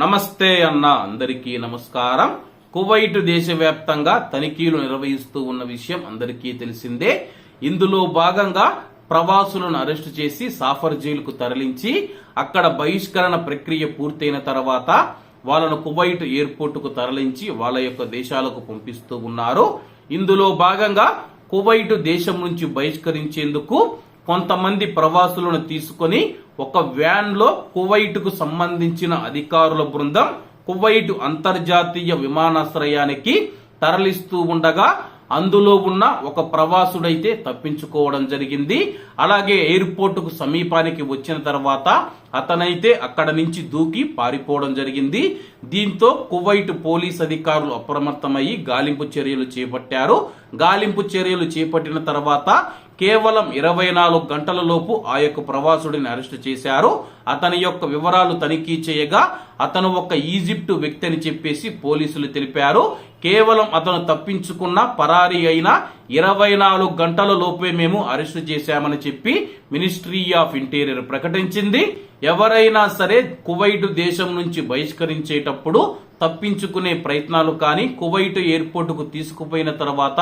నమస్తే అన్న అందరికీ నమస్కారం. కువైట్ దేశవ్యాప్తంగా తనిఖీలు నిర్వహిస్తూ ఉన్న విషయం అందరికీ తెలిసిందే. ఇందులో భాగంగా ప్రవాసులను అరెస్టు చేసి సాఫర్ జైలుకు తరలించి అక్కడ బహిష్కరణ ప్రక్రియ పూర్తయిన తర్వాత వాళ్ళను కువైట్ ఎయిర్పోర్టుకు తరలించి వాళ్ళ యొక్క దేశాలకు పంపిస్తూ ఉన్నారు. ఇందులో భాగంగా కువైట్ దేశం నుంచి బహిష్కరించేందుకు కొంతమంది ప్రవాసులను తీసుకొని ఒక వ్యాన్లో కువైట్కు సంబంధించిన అధికారుల బృందం కువైట్ అంతర్జాతీయ విమానాశ్రయానికి తరలిస్తూ ఉండగా అందులో ఉన్న ఒక ప్రవాసుడైతే తప్పించుకోవడం జరిగింది. అలాగే ఎయిర్పోర్టుకు సమీపానికి వచ్చిన తర్వాత అతనైతే అక్కడ నుంచి దూకి పారిపోవడం జరిగింది. దీంతో కువైట్ పోలీస్ అధికారులు అప్రమత్తమయ్యి గాలింపు చర్యలు చేపట్టారు. గాలింపు చర్యలు చేపట్టిన తర్వాత కేవలం ఇరవై నాలుగు గంటలలోపు ఆ యొక్క ప్రవాసుడిని అరెస్టు చేశారు. అతని యొక్క వివరాలు తనిఖీ చేయగా అతను ఒక ఈజిప్టు వ్యక్తి అని చెప్పేసి పోలీసులు తెలిపారు. కేవలం అతను తప్పించుకున్న పరారీ అయిన ఇరవై నాలుగు గంటల లోపే మేము అరెస్టు చేశామని చెప్పి మినిస్ట్రీ ఆఫ్ ఇంటీరియర్ ప్రకటించింది. ఎవరైనా సరే కువైట్ దేశం నుంచి బహిష్కరించేటప్పుడు తప్పించుకునే ప్రయత్నాలు కానీ కువైట్ ఎయిర్పోర్టుకు తీసుకుపోయిన తర్వాత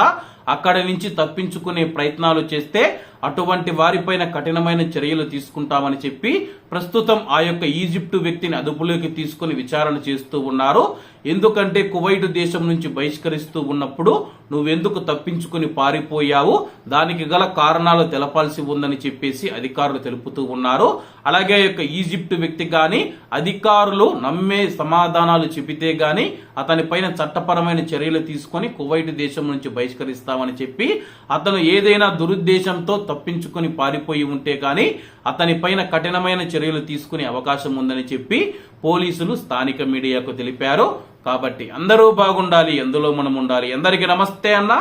అక్కడి నుంచి తప్పించుకునే ప్రయత్నాలు చేస్తే అటువంటి వారిపైన కఠినమైన చర్యలు తీసుకుంటామని చెప్పి ప్రస్తుతం ఆ యొక్క ఈజిప్టు వ్యక్తిని అదుపులోకి తీసుకుని విచారణ చేస్తూ ఉన్నారు. ఎందుకంటే కువైట్ దేశం నుంచి బహిష్కరిస్తూ ఉన్నప్పుడు నువ్వెందుకు తప్పించుకుని పారిపోయావు? దానికి గల కారణాలు తెలపాల్సి ఉందని చెప్పేసి అధికారులు తెలుపుతూ ఉన్నారు. అలాగే ఆ యొక్క ఈజిప్టు వ్యక్తి కానీ అధికారులు నమ్మే సమాధానాలు చెబితే గాని అతని పైన చట్టపరమైన చర్యలు తీసుకొని కువైట్ దేశం నుంచి బహిష్కరిస్తామని చెప్పి అతను ఏదైనా దురుద్దేశంతో తప్పించుకొని పారిపోయి ఉంటే గాని అతని పైన కఠినమైన చర్యలు తీసుకునే అవకాశం ఉందని చెప్పి పోలీసులు స్థానిక మీడియాకు తెలిపారు. కాబట్టి అందరూ బాగుండాలి ఎందులో మనం ఉండాలి అందరికీ నమస్తే అన్న.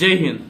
జై హింద్.